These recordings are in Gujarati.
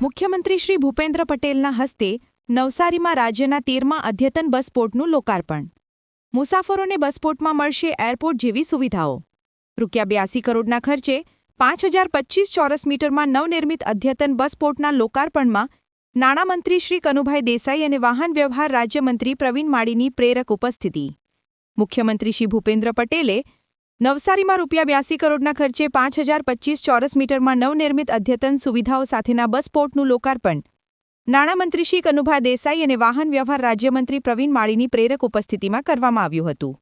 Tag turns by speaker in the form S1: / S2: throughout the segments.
S1: મુખ્યમંત્રી શ્રી ભૂપેન્દ્ર પટેલના હસ્તે નવસારીમાં રાજ્યના તેરમા અદ્યતન બસપોર્ટનું લોકાર્પણ. મુસાફરોને બસપોર્ટમાં મળશે એરપોર્ટ જેવી સુવિધાઓ. રૂપિયા બ્યાસી કરોડના ખર્ચે પાંચ હજાર પચીસ ચોરસ મીટરમાં નવનિર્મિત અદ્યતન બસપોર્ટના લોકાર્પણમાં નાણામંત્રી શ્રી કનુભાઈ દેસાઈ અને વાહન વ્યવહાર રાજ્યમંત્રી પ્રવીણ માળીની પ્રેરક ઉપસ્થિતિ. મુખ્યમંત્રી શ્રી ભૂપેન્દ્ર પટેલે નવસારીમાં રૂપિયા બ્યાસી કરોડના ખર્ચે પાંચ હજાર પચીસ ચોરસ મીટરમાં નવનિર્મિત અદ્યતન સુવિધાઓ સાથેના બસપોર્ટનું લોકાર્પણ. નાણામંત્રી શ્રી કનુભા દેસાઈ અને વાહન વ્યવહાર રાજ્યમંત્રી પ્રવીણ માળીની પ્રેરક ઉપસ્થિતિમાં કરવામાં આવ્યું હતું.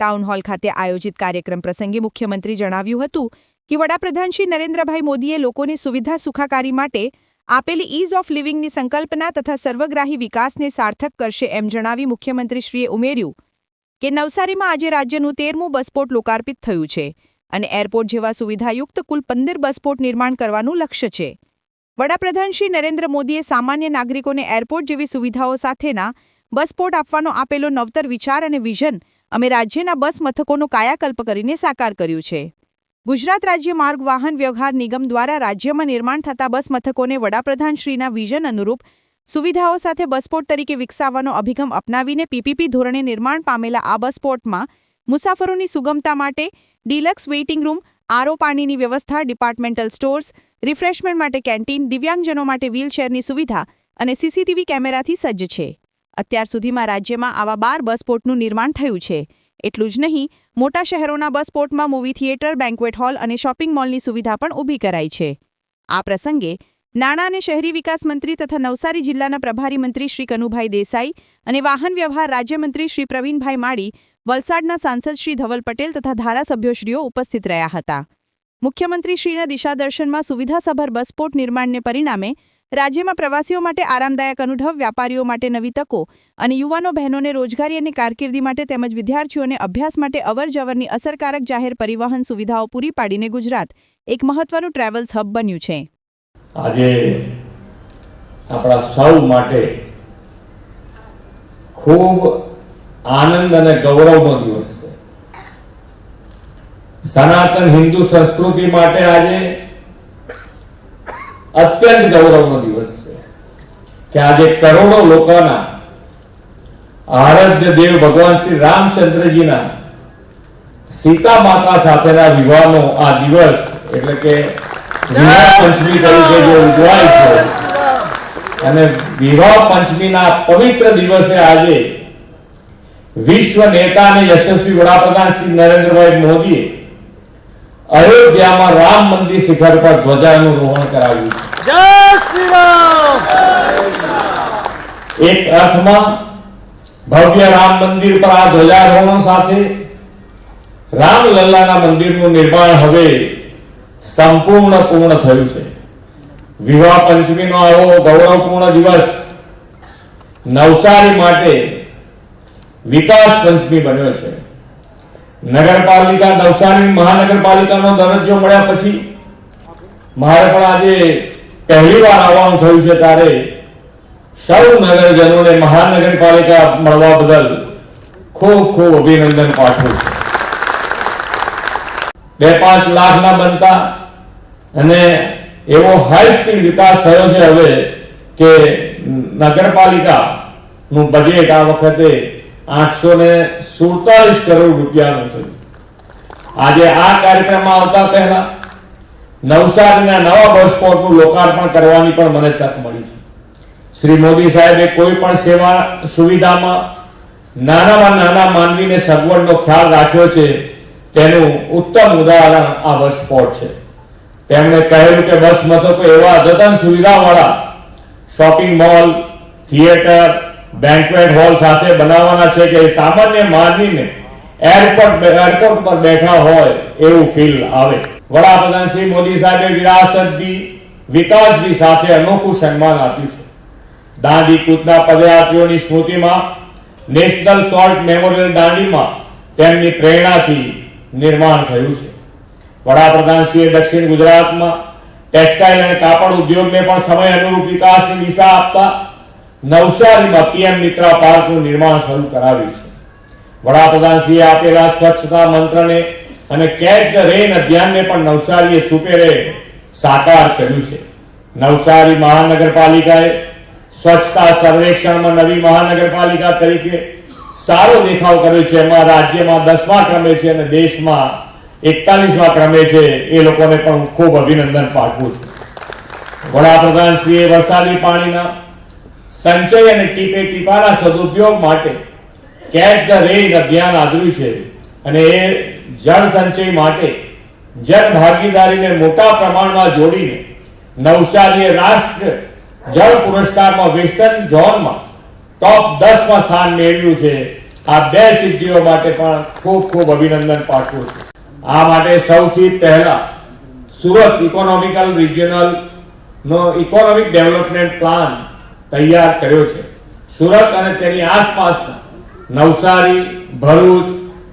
S1: ટાઉન હોલ ખાતે આયોજિત કાર્યક્રમ પ્રસંગે મુખ્યમંત્રી જણાવ્યું હતું કે વડાપ્રધાન શ્રી નરેન્દ્રભાઈ મોદીએ લોકોને સુવિધા સુખાકારી માટે આપેલી ઇઝ ઓફ લિવિંગની સંકલ્પના તથા સર્વગ્રાહી વિકાસને સાર્થક કરશે એમ જણાવી મુખ્યમંત્રીશ્રીએ ઉમેર્યું. કે નવસારીમાં આજે રાજ્યનું તેરમું બસપોર્ટ લોકાર્પિત થયું છે અને એરપોર્ટ જેવા સુવિધાયુક્ત કુલ પંદર બસપોર્ટ નિર્માણ કરવાનું લક્ષ્ય છે. વડાપ્રધાન શ્રી નરેન્દ્ર મોદીએ સામાન્ય નાગરિકોને એરપોર્ટ જેવી સુવિધાઓ સાથેના બસપોર્ટ આપવાનો આપેલો નવતર વિચાર અને વિઝન અમે રાજ્યના બસ મથકોનો કાયાકલ્પ કરીને સાકાર કર્યું છે. ગુજરાત રાજ્ય માર્ગ વાહન વ્યવહાર નિગમ દ્વારા રાજ્યમાં નિર્માણ થતા બસ મથકોને વડાપ્રધાનશ્રીના વિઝન અનુરૂપ સુવિધાઓ સાથે બસપોર્ટ તરીકે વિકસાવવાનો અભિગમ અપનાવીને પીપીપી ધોરણે નિર્માણ પામેલા આ બસપોર્ટમાં મુસાફરોની સુગમતા માટે ડિલક્સ વેઇટિંગ રૂમ, આરો પાણીની વ્યવસ્થા, ડિપાર્ટમેન્ટલ સ્ટોર્સ, રિફ્રેશમેન્ટ માટે કેન્ટીન, દિવ્યાંગજનો માટે વ્હીલચેરની સુવિધા અને સીસીટીવી કેમેરાથી સજ્જ છે. અત્યાર સુધીમાં રાજ્યમાં આવા બાર બસપોર્ટનું નિર્માણ થયું છે. એટલું જ નહીં, મોટા શહેરોના બસપોર્ટમાં મૂવી થિયેટર, બેન્ક્વેટ હોલ અને શોપિંગ મોલની સુવિધા પણ ઊભી કરાઈ છે. આ પ્રસંગે નાણાં અને શહેરી વિકાસ મંત્રી તથા નવસારી જિલ્લાના પ્રભારી મંત્રી શ્રી કનુભાઈ દેસાઈ અને વાહન વ્યવહાર રાજ્યમંત્રી શ્રી પ્રવીણભાઈ માળી, વલસાડના સાંસદ શ્રી ધવલ પટેલ તથા ધારાસભ્યોશ્રીઓ ઉપસ્થિત રહ્યા હતા. મુખ્યમંત્રીશ્રીના દિશાદર્શનમાં સુવિધાસભર બસપોર્ટ નિર્માણને પરિણામે રાજ્યમાં પ્રવાસીઓ માટે આરામદાયક અનુભવ, વ્યાપારીઓ માટે નવી તકો અને યુવાનો બહેનોને રોજગારી અને કારકિર્દી માટે તેમજ વિદ્યાર્થીઓને અભ્યાસ માટે અવરજવરની અસરકારક જાહેર પરિવહન સુવિધાઓ પૂરી પાડીને ગુજરાત એક મહત્વનું ટ્રાવેલ્સ હબ બન્યું છે.
S2: આજે આપણા સૌ માટે ખૂબ આનંદ અને ગૌરવનો દિવસ છે. સનાતન હિન્દુ સંસ્કૃતિ માટે આજે અત્યંત ગૌરવનો દિવસ છે કે આજે કરોડો લોકોના આરાધ્ય દેવ ભગવાન શ્રી રામચંદ્રજીના સીતા માતા સાથેના વિવાહનો આ દિવસ એટલે કે વિવાહ પંચમી તરીકે જે ઉજવાય છે. અને વિવાહ પંચમીના પવિત્ર દિવસે આજે વિશ્વ નેતા અને યશસ્વી વડાપ્રધાન શ્રી નરેન્દ્રભાઈ મોદીએ અયોધ્યામાં રામ મંદિર શિખર પર ધ્વજાનું રોહણ કરાવ્યું છે.
S3: જય શ્રી રામ!
S2: એક અર્થમાં ભવ્ય રામ મંદિર પર આ ધ્વજારોહણ સાથે રામલલ્લાના મંદિરનું નિર્માણ હવે સંપૂર્ણ પૂર્ણ થયું છે. વિવાહ પંચમીનો આવો ગૌરવપૂર્ણ દિવસ નવસારી માટે વિકાસ પંચમી બન્યો છે. નગરપાલિકા, નવસારી મહાનગરપાલિકાનો દરજ્જો મળ્યા પછી મારે પણ આજે પહેલી વાર આવવાનું થયું છે ત્યારે સૌ નગરજનોને મહાનગરપાલિકા મળવા બદલ ખૂબ ખૂબ અભિનંદન પાઠવું છું. બે પાંચ લાખના બનતા અને એવો હાઈ સ્પીડ વિકાસ થયો છે હવે કે નગરપાલિકા નું બજેટ આ વખતે આઠસો ને સુડતાલીસ કરોડ રૂપિયાનું થયું. આજે આ કાર્યક્રમમાં આવતા પહેલા નવસારીના નવા બસ સ્પોટનું લોકાર્પણ કરવાની પણ મને તક મળી છે. શ્રી મોદી સાહેબે કોઈ પણ સેવા સુવિધામાં નાનામાં નાના માનવીને સગવડનો ખ્યાલ રાખ્યો છે તેનું ઉત્તમ ઉદાહરણ આ બસ સ્પોટ છે. તેમણે કહેલું કે બસ મથકો એવા અદ્યતન સુવિધાવાળા shopping mall, theatre, banquet hall સાથે બનાવવાના છે કે સામાન્ય માનવીને એરપોર્ટ એરપોર્ટ પર બેઠા હોય એવું ફીલ આવે. વડાપ્રધાન શ્રી મોદી સાહેબે વિરાસતની, વિકાસની સાથે અનોખું સન્માન આપ્યું છે. દાંડી કૂદના પદયાત્રીઓની સ્મૃતિમાં, નેશનલ સોલ્ટ મેમોરિયલ દાંડીમાં તેમની પ્રેરણાથી નિર્માણ થયું છે. વડાપ્રધાનશ્રીએ દક્ષિણ ગુજરાતમાં ટેક્સટાઇલ અને કાપડ ઉદ્યોગને પણ સમય અનુરૂપ વિકાસની દિશા આપતા નવસારીમાં પીએમ મિત્રા પાર્કનું નિર્માણ શરૂ કરાવ્યું છે. વડાપ્રધાનશ્રીએ આપેલા સ્વચ્છતા મંત્રને અને કેચ ધ રેન અભિયાનને પણ નવસારીએ સુપેરે સાકાર કર્યું છે. નવસારી મહાનગરપાલિકાએ સ્વચ્છતા સર્વેક્ષણમાં નવી મહાનગરપાલિકા તરીકે સારો દેખાવ કર્યો છે, એમાં રાજ્યમાં દસમા ક્રમે છે અને દેશમાં એકતાલીસમા ક્રમે છે, એ લોકોને પણ ખૂબ અભિનંદન પાઠવું છું. વડાપ્રધાન શ્રીએ વરસાદી પાણીના સંચય અને ટીપે ટીપાના સદુપયોગ માટે કેચ ધ રેઇન અભિયાન આદર્યું છે અને એ જળ સંચય માટે જન ભાગીદારીને મોટા પ્રમાણમાં જોડીને નવસારીએ રાષ્ટ્ર જળ પુરસ્કારમાં વેસ્ટર્ન ઝોનમાં ટોપ દસમાં સ્થાન મેળવ્યું છે. આ બે સિદ્ધિઓ માટે પણ ખૂબ ખૂબ અભિનંદન પાઠવું છું. આ માટે સૌથી પહેલા સુરત ઇકોનોમિકલ રિજિયનલ નો ઇકોનોમિક ડેવલપમેન્ટ પ્લાન તૈયાર કર્યો છે. સુરત અને તેની આસપાસના નવસારી, ભરૂચ,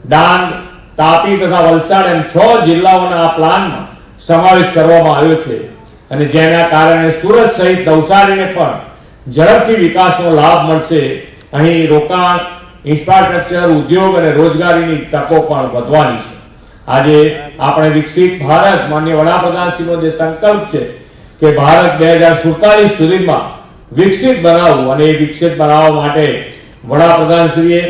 S2: ડાંગ, તાપી તથા વલસાડ એમ છ જિલ્લાઓના આ પ્લાનમાં સમાવેશ કરવામાં આવ્યો છે. અને જેના કારણે સુરત સહિત નવસારીને પણ ઝડપથી વિકાસનો લાભ મળશે. અહીં રોકાણ, ઇન્ફ્રાસ્ટ્રક્ચર, ઉદ્યોગ અને રોજગારીની તકો પણ વધવાની છે. આજે આપણે વિકસિત ભારત, માન્ય વડાપ્રધાનશ્રીનો જે સંકલ્પ છે કે ભારત બે હજાર સુડતાલીસ સુધીમાં વિકસિત બનાવવું અને એ વિકસિત બનાવવા માટે વડાપ્રધાનશ્રીએ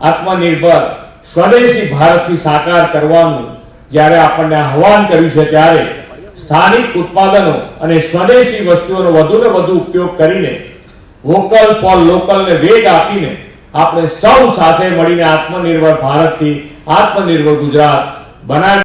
S2: આત્મનિર્ભર, સ્વદેશી ભારતથી સાકાર કરવાનું જ્યારે આપણને આહવાન કર્યું છે ત્યારે સ્થાનિક ઉત્પાદનો અને સ્વદેશી વસ્તુઓનો વધુને વધુ ઉપયોગ કરીને વોકલ ફોર લોકલને વેગ આપીને આપણે સૌ સાથે મળીને આત્મનિર્ભર ભારતથી આત્મનિર્ભર ગુજરાત બનાવી